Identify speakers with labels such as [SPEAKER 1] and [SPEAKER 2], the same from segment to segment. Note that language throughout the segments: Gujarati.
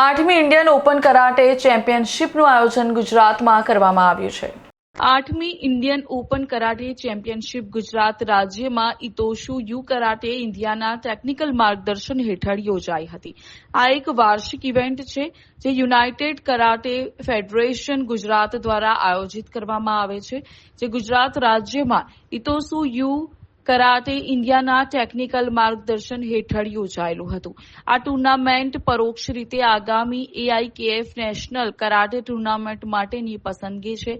[SPEAKER 1] આઠમી ઇન્ડિયન ઓપન કરાટે ચેમ્પિયનશિપનું આયોજન ગુજરાતમાં કરવામાં આવ્યું છે. આઠમી Indian open karate championship Gujarat રાજ્યમાં ઇતોશુ યુ કરાટે ઇન્ડિયાના ટેકનિકલ માર્ગદર્શન હેઠળ યોજાઈ હતી. આ એક વાર્ષિક ઇવેન્ટ છે, જે યુનાઇટેડ કરાટે ફેડરેશન ગુજરાત દ્વારા આયોજિત કરવામાં આવે છે, જે ગુજરાત રાજ્યમાં ઇતોસુ યુ કરાટે ઇન્ડિયાના ટેકનિકલ માર્ગદર્શન હેઠળ યોજાયેલું હતું. આ ટુર્નામેન્ટ પરોક્ષ રીતે આગામી એઆઈકેએફ નેશનલ કરાટે ટુર્નામેન્ટ માટેની પસંદગી છે.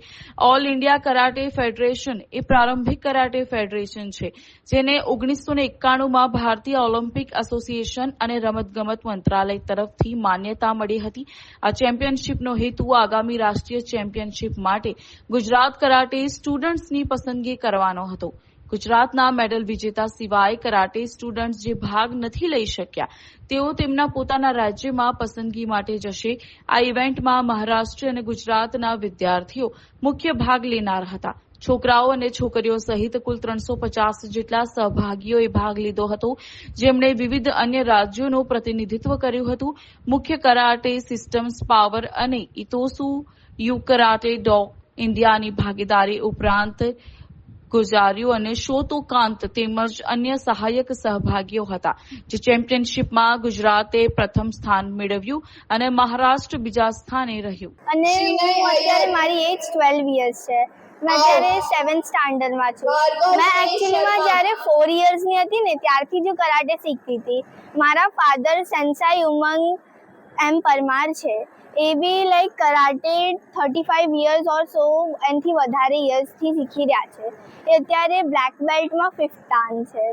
[SPEAKER 1] ઓલ ઇન્ડિયા કરાટે ફેડરેશન એ પ્રારંભિક કરાટે ફેડરેશન છે, જેને ઓગણીસો એકાણુંમાં ભારતીય ઓલિમ્પિક એસોસિએશન અને રમતગમત મંત્રાલય તરફથી માન્યતા મળી હતી. આ ચેમ્પિયનશિપનો હેતુ આગામી રાષ્ટ્રીય ચેમ્પિયનશિપ માટે ગુજરાત કરાટે સ્ટુડન્ટ્સની પસંદગી કરવાનો હતો. ગુજરાતના મેડલ વિજેતા સિવાય કરાટે સ્ટુડન્ટ્સ જે ભાગ નથી લઈ શક્યા, તેઓ તેમના પોતાના રાજ્યમાં પસંદગી માટે જશે. આ ઇવેન્ટમાં મહારાષ્ટ્ર અને ગુજરાતના વિદ્યાર્થીઓ મુખ્ય ભાગ લેનાર હતા. છોકરાઓ અને છોકરીઓ સહિત કુલ ત્રણસો પચાસ જેટલા સહભાગીઓએ ભાગ લીધો હતો. જેમણે વિવિધ અન્ય રાજ્યોનું પ્રતિનિધિત્વ કર્યું હતું. મુખ્ય કરાટે સિસ્ટમ્સ, પાવર અને ઇતોસુ યુ કરાટે ડોગ ઇન્ડિયાની ભાગીદારી ઉપરાંત ગુજારીઓ અને શોતોકાંત તેમજ અન્ય સહાયક સહભાગીઓ હતા જે ચેમ્પિયનશિપમાં ગુજરાતે પ્રથમ સ્થાન મેળવ્યું અને મહારાષ્ટ્ર બીજા સ્થાને રહ્યું.
[SPEAKER 2] અને હું અત્યારે મારી એજ ટ્વેલ્વ યર્સ છે. મેં અત્યારે સેવન્થ સ્ટાન્ડર્ડમાં છું. મેં એકચ્યુઅલીમાં જ્યારે ફોર યર્સની હતી ને ત્યારથી જ કરાટે શીખતી હતી. મારા ફાધર સેન્સાઈ ઉમંગ એમ પરમાર છે. એ બી like karate thirty five years or so એનાથી વધારે યર્સથી શીખી રહ્યા છે. એ અત્યારે બ્લેક બેલ્ટમાં ફિફ્થ દાન છે.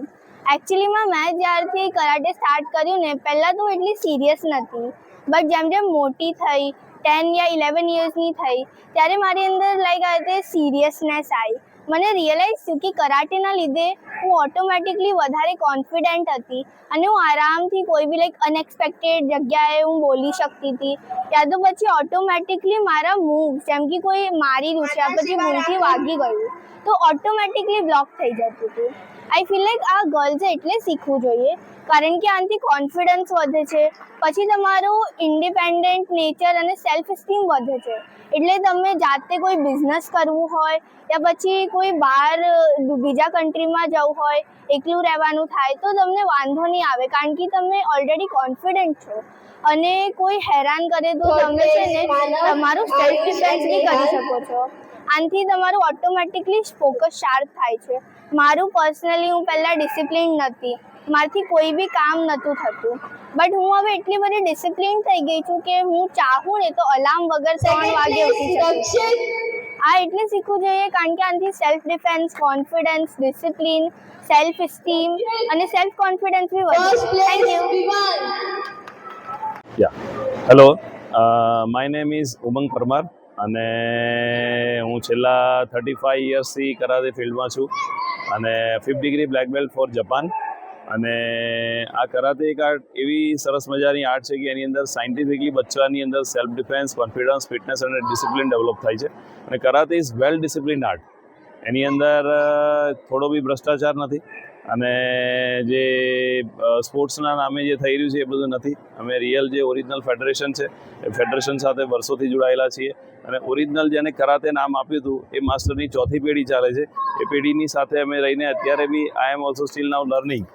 [SPEAKER 2] એકચ્યુઅલીમાં મેં જ્યારથી કરાટે સ્ટાર્ટ કર્યું ને, પહેલાં તો એટલી સિરિયસ નથી. બટ જેમ જેમ મોટી થઈ ટેન યા ઇલેવન યર્સની થઈ, ત્યારે મારી અંદર લાઈક આ રીતે સિરિયસનેસ આવી મને રિયલાઇઝ થયું કે કરાટેના લીધે હું ઓટોમેટિકલી વધારે કોન્ફિડન્ટ હતી અને હું આરામથી કોઈ બી લાઈક અનએક્સપેક્ટેડ જગ્યાએ હું બોલી શકતી હતી. ત્યાં તો પછી ઓટોમેટિકલી મારા મૂવ જેમ કે કોઈ મારી રૂસ્યા પછી ભૂલથી વાગી ગયું. તો ઓટોમેટિકલી બ્લોક થઈ જતું હતું. આઈ ફીલ લાઈક આ ગર્લ્સે એટલે શીખવું જોઈએ. કારણ કે આનાથી કોન્ફિડન્સ વધે છે. પછી તમારું ઇન્ડિપેન્ડન્ટ નેચર અને સેલ્ફ એસ્ટીમ વધે છે. એટલે તમે જાતે કોઈ બિઝનેસ કરવું હોય યા પછી કોઈ બહાર બીજા કન્ટ્રીમાં જવું હોય એકલું રહેવાનું થાય તો તમને વાંધો નહીં આવે. કારણ કે તમે ઓલરેડી કોન્ફિડન્ટ છો. અને કોઈ હેરાન કરે તો તમે છે ને તમારું સેલ્ફ ડિફેન્સ બી કરી શકો છો. આનાથી તમારું ઓટોમેટિકલી ફોકસ શાર્પ થાય છે. મારું પર્સનલી હું પહેલાં ડિસિપ્લિન નથી. મારથી કોઈ બી કામ નહોતું થતું. બટ હું હવે એટલી બધી ડિસિપ્લિન થઈ ગઈ છું કે હું ચાહું ને તો અલાર્મ વગર ત્રણ વાગે ઉઠી શકું. આ એટલે શીખવું જોઈએ કારણ કે આનાથી self defence confidence discipline self esteem અને સેલ્ફ કોન્ફિડન્સ બી વધે thank you.
[SPEAKER 3] Hello my name is Umang Parmar અને હું છેલ્લા થર્ટી ફાઈવ યર્સથી કરાતે ફિલ્ડમાં છું અને fifth degree black belt for Japan અને આ કરાતે એક આર્ટ એવી સરસ મજાની આર્ટ છે કે એની અંદર સાયન્ટિફિકલી બચ્ચાની અંદર સેલ્ફ ડિફેન્સ કોન્ફિડન્સ ફિટનેસ અને ડિસિપ્લિન ડેવલપ થાય છે. અને karate is well discipline art એની અંદર થોડો બી ભ્રષ્ટાચાર નથી. અને જે સ્પોર્ટ્સના નામે જે થઈ રહ્યું છે એ બધું નથી. અમે રિયલ જે ઓરિજિનલ ફેડરેશન છે, એ ફેડરેશન સાથે વર્ષોથી જોડાયેલા છીએ. અને ઓરિજિનલ જેને કરાતે નામ આપ્યું હતું, એ માસ્ટરની ચોથી પેઢી ચાલે છે. એ પેઢીની સાથે અમે રહીને અત્યારે બી I am also still now learning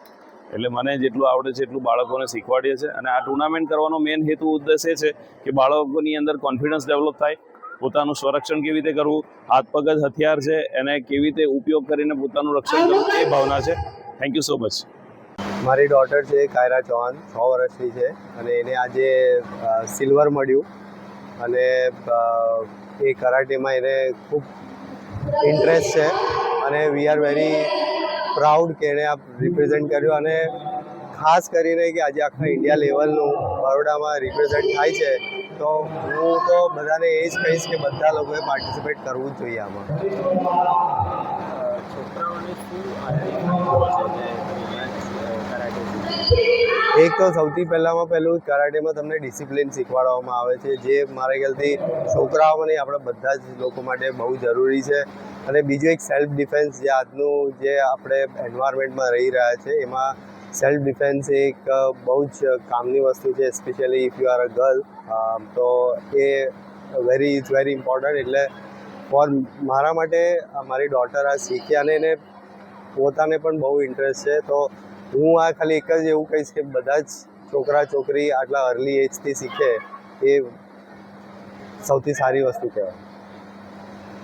[SPEAKER 3] એટલે મને જેટલું આવડે છે એટલું બાળકોને શીખવાડીએ છીએ. અને આ ટુર્નામેન્ટ કરવાનો મેઇન હેતુ ઉદ્દેશ એ છે કે બાળકોની અંદર કોન્ફિડન્સ ડેવલપ થાય. પોતાનું સંરક્ષણ કેવી રીતે કરવું, હાથ પગ હથિયાર છે, એને કેવી રીતે ઉપયોગ કરીને પોતાનું રક્ષણ કરવું, એ ભાવના છે. થેન્ક યુ સો મચ
[SPEAKER 4] મારી ડોટર છે, કાયરા ચૌહાણ, છ વર્ષની છે અને એને આજે સિલ્વર મળ્યું અને એ કરાટેમાં એને ખૂબ ઇન્ટરેસ્ટ છે અને વી આર વેરી પ્રાઉડ કે એણે આ રિપ્રેઝેન્ટ કર્યું અને ખાસ કરીને કે આજે આખા ઇન્ડિયા લેવલનું બરોડામાં રિપ્રેઝેન્ટ થાય છે, તો હું તો બધાને એ જ કહીશ કે બધા લોકોએ પાર્ટિસિપેટ કરવું જ જોઈએ આમાં.
[SPEAKER 5] છોકરાઓને
[SPEAKER 4] એક તો સૌથી પહેલામાં પહેલું કરાટેમાં તમને ડિસિપ્લિન શીખવાડવામાં આવે છે, જે મારા ખ્યાલથી છોકરાઓ નહીં, આપણા બધા જ લોકો માટે બહુ જરૂરી છે. અને બીજું એક સેલ્ફ ડિફેન્સ જે આજનું જે આપણે એન્વાયરમેન્ટમાં રહી રહ્યા છે, એમાં સેલ્ફ ડિફેન્સ એક બહુ જ કામની વસ્તુ છે specially if you are a girl તો એ વેરી ઇઝ વેરી ઇમ્પોર્ટન્ટ એટલે ફોર મારા માટે મારી ડોટર આ શીખી અને એને પોતાને પણ બહુ ઇન્ટરેસ્ટ છે. તો હું આ ખાલી એક જ એવું કહીશ કે બધા જ છોકરા, છોકરી આટલા અર્લી એજથી શીખે એ સૌથી સારી વસ્તુ કહેવાય.